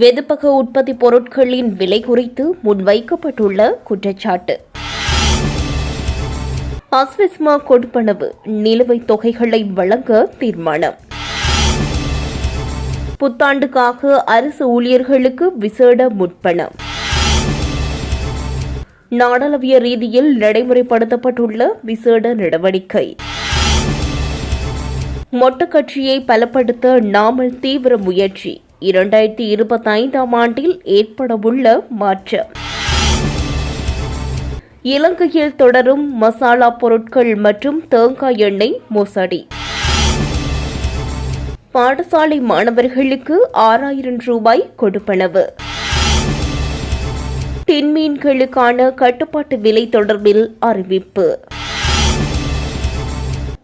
வெதுப்பக உற்பத்தி பொருட்களின் விலை குறித்து முன்வைக்கப்பட்டுள்ள குற்றச்சாட்டு. அஸ்விஸ்மா கொடுப்பனவு நிலுவைத் தொகைகளை வழங்க தீர்மானம். புத்தாண்டுக்காக அரசு ஊழியர்களுக்கு விசேட முற்பணம். நாடளவிய ரீதியில் நடைமுறைப்படுத்தப்பட்டுள்ள விசேட நடவடிக்கை. மொட்டு கட்சியை பலப்படுத்த நாமல் தீவிர முயற்சி. இரண்டாயிரத்தி இருபத்தைந்தாம் ஆண்டில் ஏற்படவுள்ள மாற்றம். இலங்கையில் தொடரும் மசாலா பொருட்கள் மற்றும் தேங்காய் எண்ணெய் மோசடி. பாடசாலை மாணவர்களுக்கு ஆறாயிரம் ரூபாய் கொடுப்பனவு. தின்மீன்களுக்கான கட்டுப்பாட்டு விலை தொடர்பில் அறிவிப்பு.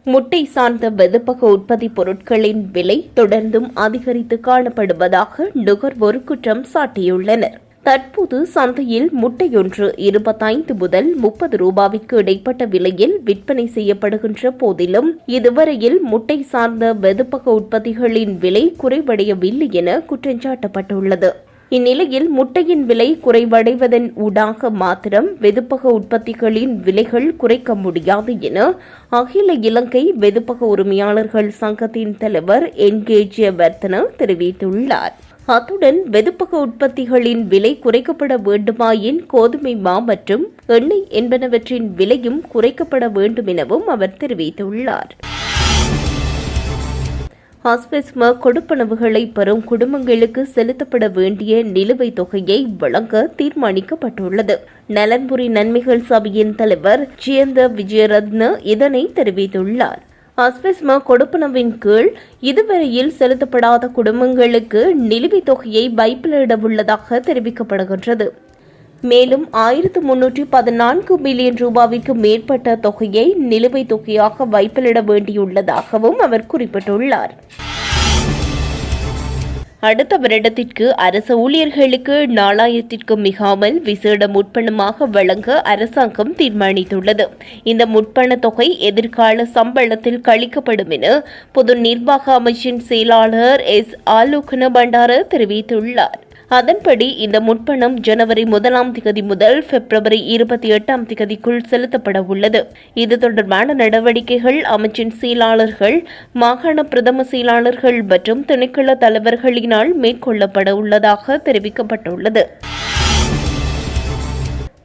முட்டை சார்ந்த வெதுப்பக உற்பத்தி பொருட்களின் விலை தொடர்ந்தும் அதிகரித்து காணப்படுவதாக நுகர்வோர் குற்றம் சாட்டியுள்ளனர். தற்போது சந்தையில் முட்டையொன்று இருபத்தைந்து முதல் முப்பது ரூபாய்க்கு இடைப்பட்ட விலையில் விற்பனை செய்யப்படுகின்ற போதிலும் இதுவரையில் முட்டை சார்ந்த வெதுப்பக உற்பத்திகளின் விலை குறைவடையவில்லை என குற்றஞ்சாட்டப்பட்டுள்ளது இந்நிலையில் முட்டையின் விலை குறைவடைவதன் ஊடாக மாத்திரம் வெதுப்பக உற்பத்திகளின் விலைகள் குறைக்க முடியாது என அகில இலங்கை வெதுப்பக உரிமையாளர்கள் சங்கத்தின் தலைவர் என். கே. வர்த்தன தெரிவித்துள்ளார். அத்துடன் வெதுப்பக உற்பத்திகளின் விலை குறைக்கப்பட வேண்டுமாயின் கோதுமை மா மற்றும் எண்ணெய் என்பனவற்றின் விலையும் குறைக்கப்பட வேண்டும் எனவும் அவர் தெரிவித்துள்ளார். ஆஸ்பெஸ்ம கொடுப்பனவுகளை பெறும் குடும்பங்களுக்கு செலுத்தப்பட வேண்டிய நிலுவைத் தொகையை வழங்க தீர்மானிக்கப்பட்டுள்ளது. நலன்புரி நன்மைகள் சபையின் தலைவர் ஜியந்த விஜயரத்ன இதனை தெரிவித்துள்ளார். அஸ்பெஸ்ம கொடுப்பனவின் கீழ் இதுவரையில் செலுத்தப்படாத குடும்பங்களுக்கு நிலுவைத் தொகையை வைப்பிலிடவுள்ளதாக தெரிவிக்கப்படுகின்றது. மேலும் ஆயிரத்து முன்னூற்றி பதினான்கு மில்லியன் ரூபாவிற்கு மேற்பட்ட தொகையை நிலுவைத் தொகையாக வைப்பிலிட வேண்டியுள்ளதாகவும் அவர் குறிப்பிட்டுள்ளார். அடுத்த வருடத்திற்கு அரசு ஊழியர்களுக்கு நாலாயிரத்திற்கும் மிகாமல் விசேட முற்பணமாக வழங்க அரசாங்கம் தீர்மானித்துள்ளது. இந்த முற்பண தொகை எதிர்கால சம்பளத்தில் கழிக்கப்படும் என பொது நிர்வாக அமைச்சின் செயலாளர் எஸ். ஆலோகன பண்டார தெரிவித்துள்ளார். அதன்படி இந்த முற்பணம் ஜனவரி முதலாம் திகதி முதல் பிப்ரவரி இருபத்தி எட்டாம் திகதிக்குள் செலுத்தப்பட உள்ளது. இது தொடர்பான நடவடிக்கைகள் அமைச்சின் செயலாளர்கள் மாகாண பிரதம செயலாளர்கள் மற்றும் திணைக்கள தலைவர்களினால் மேற்கொள்ளப்பட உள்ளதாக தெரிவிக்கப்பட்டுள்ளது.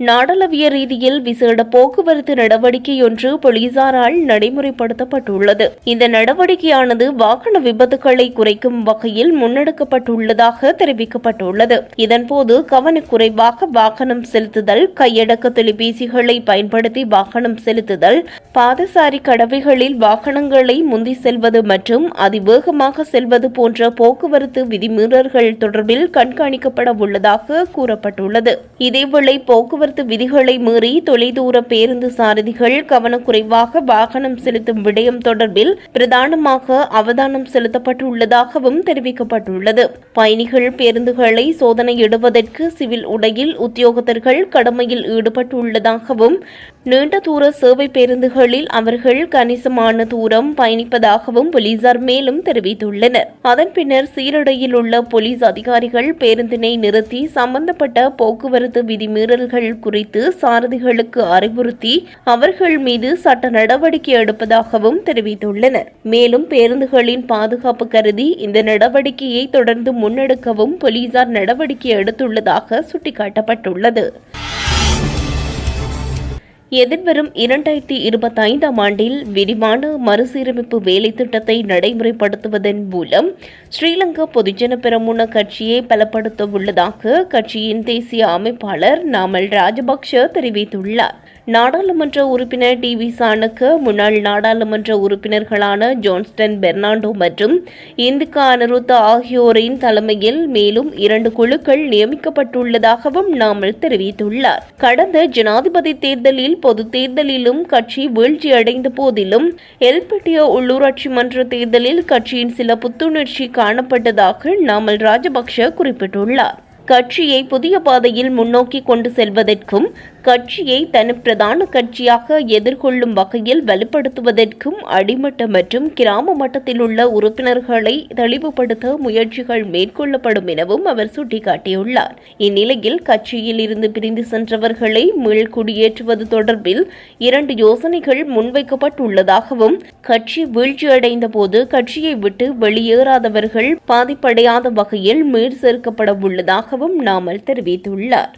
நாடளவிய ரீதியில் விசேட போக்குவரத்து நடவடிக்கை ஒன்று போலீசாரால் நடைமுறைப்படுத்தப்பட்டுள்ளது. இந்த நடவடிக்கையானது வாகன விபத்துகளை குறைக்கும் வகையில் முன்னெடுக்கப்பட்டுள்ளதாக தெரிவிக்கப்பட்டுள்ளது. இதன்போது கவனக்குறைவாக வாகனம் செலுத்துதல் கையடக்க தொலைபேசிகளை பயன்படுத்தி வாகனம் செலுத்துதல் பாதசாரி கடவைகளில் வாகனங்களை முந்தி செல்வது மற்றும் அதிவேகமாக செல்வது போன்ற போக்குவரத்து விதிமீறல்கள் தொடர்பில் கண்காணிக்கப்பட உள்ளதாக கூறப்பட்டுள்ளது. இதேவேளை போக்குவரத்து விதிகளை மீறி தொலைதூர பேருந்து சாரதிகள் கவனக்குறைவாக வாகனம் செலுத்தும் விடயம் தொடர்பில் பிரதானமாக அவதானம் செலுத்தப்பட்டுள்ளதாகவும் தெரிவிக்கப்பட்டுள்ளது. பயணிகள் பேருந்துகளை சோதனையிடுவதற்கு சிவில் உடையில் உத்தியோகத்தர்கள் கடமையில் ஈடுபட்டுள்ளதாகவும் நீண்ட தூர சேவை பேருந்துகளில் அவர்கள் கணிசமான தூரம் பயணிப்பதாகவும் போலீசார் மேலும் தெரிவித்துள்ளனர். அதன் பின்னர் சீரடையில் உள்ள போலீஸ் அதிகாரிகள் பேருந்தினை நிறுத்தி சம்பந்தப்பட்ட போக்குவரத்து விதிமீறல்கள் குறித்து சாரதிகளுக்கு அறிவுறுத்தி அவர்கள் மீது சட்ட நடவடிக்கை எடுப்பதாகவும் தெரிவித்துள்ளனர். மேலும் பேருந்துகளின் பாதுகாப்பு கருதி இந்த நடவடிக்கையை தொடர்ந்து முன்னெடுக்கவும் போலீசார் நடவடிக்கை எடுத்துள்ளதாக சுட்டிக்காட்டப்பட்டுள்ளது. எதிர்வரும் இரண்டாயிரத்தி இருபத்தைந்தாம் ஆண்டில் விரிவான மறுசீரமைப்பு வேலை திட்டத்தை நடைமுறைப்படுத்துவதன் மூலம் ஸ்ரீலங்கா பொதுஜன பெரமுன கட்சியை பலப்படுத்த உள்ளதாக கட்சியின் தேசிய அமைப்பாளர் நாமல் ராஜபக்ஷ தெரிவித்துள்ளார். நாடாளுமன்ற உறுப்பினர் டி வி சாணக்க முன்னாள் நாடாளுமன்ற உறுப்பினர்களான ஜோன்ஸ்டன் பெர்னாண்டோ மற்றும் இந்துக்கா அனிருத்த ஆகியோரின் தலைமையில் மேலும் இரண்டு குழுக்கள் நியமிக்கப்பட்டுள்ளதாகவும் நாமல் தெரிவித்துள்ளார். கடந்த ஜனாதிபதி தேர்தலில் பொது தேர்தலிலும் கட்சி வீழ்ச்சியடைந்த போதிலும் எல்பிட்டிய உள்ளூராட்சி மன்ற தேர்தலில் கட்சியின் சில புத்துணர்ச்சி காணப்பட்டதாக நாமல் ராஜபக்ஷ குறிப்பிட்டுள்ளார். கட்சியை புதிய பாதையில் முன்னோக்கி கொண்டு செல்வதற்கும் கட்சியை தன் பிரதான கட்சியாக எதிர்கொள்ளும் வகையில் வலுப்படுத்துவதற்கும் அடிமட்ட மற்றும் கிராம மட்டத்தில் உள்ள உறுப்பினர்களை தெளிவுபடுத்த முயற்சிகள் மேற்கொள்ளப்படும் எனவும் அவர் சுட்டிக்காட்டியுள்ளார். இந்நிலையில் கட்சியில் இருந்து பிரிந்து சென்றவர்களை மீள் குடியேற்றுவது தொடர்பில் இரண்டு யோசனைகள் முன்வைக்கப்பட்டுள்ளதாகவும் கட்சி வீழ்ச்சியடைந்த போது கட்சியை விட்டு வெளியேறாதவர்கள் பாதிப்படையாத வகையில் மீள் சேர்க்கப்பட உள்ளதாகவும் நாமல் தெரிவித்துள்ளார்.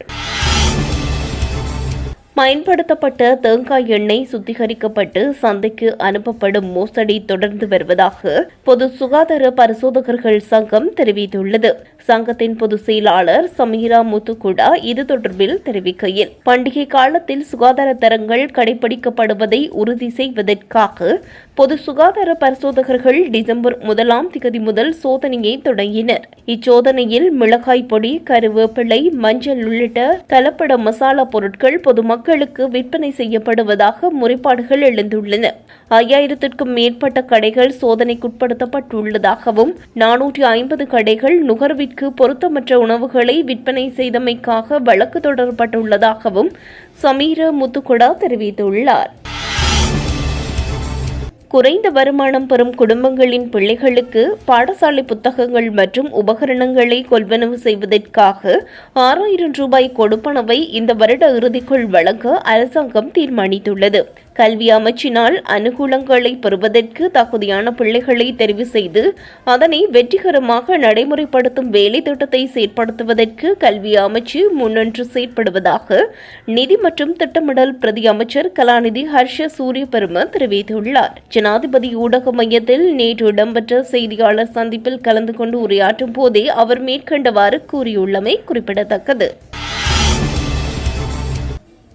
பயன்படுத்தப்பட்ட தேங்காய் எண்ணெய் சுத்திகரிக்கப்பட்டு சந்தைக்கு அனுப்பப்படும் மோசடி தொடர்ந்து வருவதாக பொது சுகாதார பரிசோதகர்கள் சங்கம் தெரிவித்துள்ளது. சங்கத்தின் பொதுச் செயலாளர் சமீரா முத்துக்குடா இது தொடர்பில் தெரிவிக்கையில் பண்டிகை காலத்தில் சுகாதார தரங்கள் கடைபிடிக்கப்படுவதை உறுதி செய்வதற்காக பொது சுகாதார பரிசோதகர்கள் டிசம்பர் முதலாம் திகதி முதல் சோதனையை தொடங்கினர். இச்சோதனையில் மிளகாய் பொடி கருவேப்பிலை மஞ்சள் உள்ளிட்ட கலப்பட மசாலா பொருட்கள் பொதுமக்களுக்கு விற்பனை செய்யப்படுவதாக முறைப்பாடுகள் எழுந்துள்ளன. ஐயாயிரத்திற்கும் மேற்பட்ட கடைகள் சோதனைக்குட்படுத்தப்பட்டுள்ளதாகவும் நானூற்றி ஐம்பது கடைகள் நுகர்விற்கு பொருத்தமற்ற உணவுகளை விற்பனை செய்தமைக்காக வழக்கு தொடரப்பட்டுள்ளதாகவும் சமீர முத்துக்குடா தெரிவித்துள்ளார். குறைந்த வருமானம் பெறும் குடும்பங்களின் பிள்ளைகளுக்கு பாடசாலை புத்தகங்கள் மற்றும் உபகரணங்களை கொள்வனவு செய்வதற்காக ஆறாயிரம் ரூபாய் கொடுப்பனவை இந்த வருட இறுதிக்குள் வழங்க அரசாங்கம் தீர்மானித்துள்ளது. கல்வி அமைச்சினால் அனுகூலங்களை பெறுவதற்கு தகுதியான பிள்ளைகளை தெரிவு செய்து அதனை வெற்றிகரமாக நடைமுறைப்படுத்தும் வேலை திட்டத்தை செயற்படுத்துவதற்கு கல்வி அமைச்சு முன்னின்று செயற்படுவதாக நிதி மற்றும் திட்டமிடல் பிரதி அமைச்சர் கலாநிதி ஹர்ஷ சூரிய பெரும தெரிவித்துள்ளார். ஜனாதிபதி ஊடக மையத்தில் நேற்று இடம்பெற்ற செய்தியாளர் சந்திப்பில் கலந்து கொண்டு உரையாற்றும் போதே அவர் மேற்கண்டவாறு கூறியுள்ளமை குறிப்பிடத்தக்கது.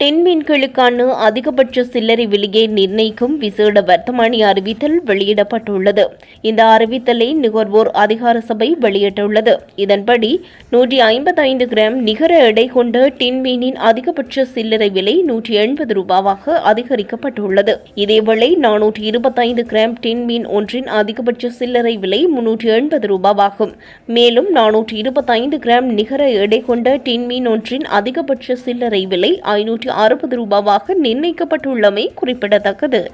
தென்மீன்களுக்கான அதிகபட்ச சில்லறை விலையை நிர்ணயிக்கும் விசேட வர்த்தமானி அறிவித்தல் வெளியிடப்பட்டுள்ளது. இந்த அறிவித்தலை நுகர்வோர் அதிகார சபை வெளியிட்டுள்ளது. இதன்படி நூற்றி ஐம்பத்தைந்து கிராம் நிகர எடை கொண்ட டின்மீனின் அதிகபட்ச சில்லறை விலை நூற்றி எண்பது ரூபாவாக அதிகரிக்கப்பட்டுள்ளது. இதேவேளை நானூற்றி இருபத்தைந்து கிராம் டின்மீன் ஒன்றின் அதிகபட்ச சில்லறை விலை முன்னூற்றி எண்பது ரூபாவாகும். மேலும் நானூற்றி இருபத்தைந்து கிராம் நிகர எடை கொண்ட டின்மீன் ஒன்றின் அதிகபட்ச சில்லறை விலை ஐநூற்றி அறுபது ரூபாவாக நிர்ணயிக்கப்பட்டுள்ளமை குறிப்பிடத்தக்கது.